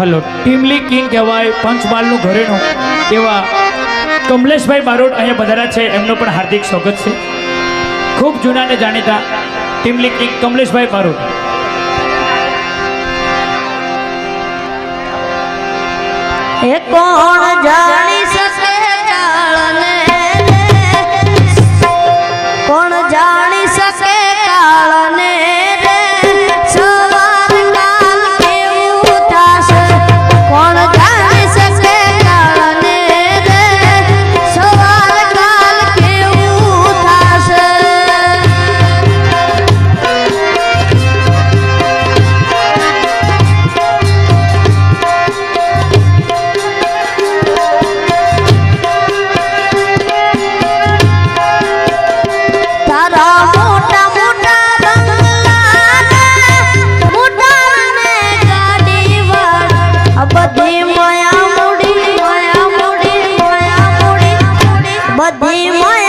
Hello, ટીમલી king કહેવાય પંચમાલનું ઘરેણું. એવા કમલેશભાઈ બારોટ અહીંયા પધાર્યા છે, એમનો પણ હાર્દિક સ્વાગત છે. ખૂબ જૂના ને જાણીતા ટીમલી કિંગ કમલેશભાઈ બારોટ. એ કોણ જાય my demons.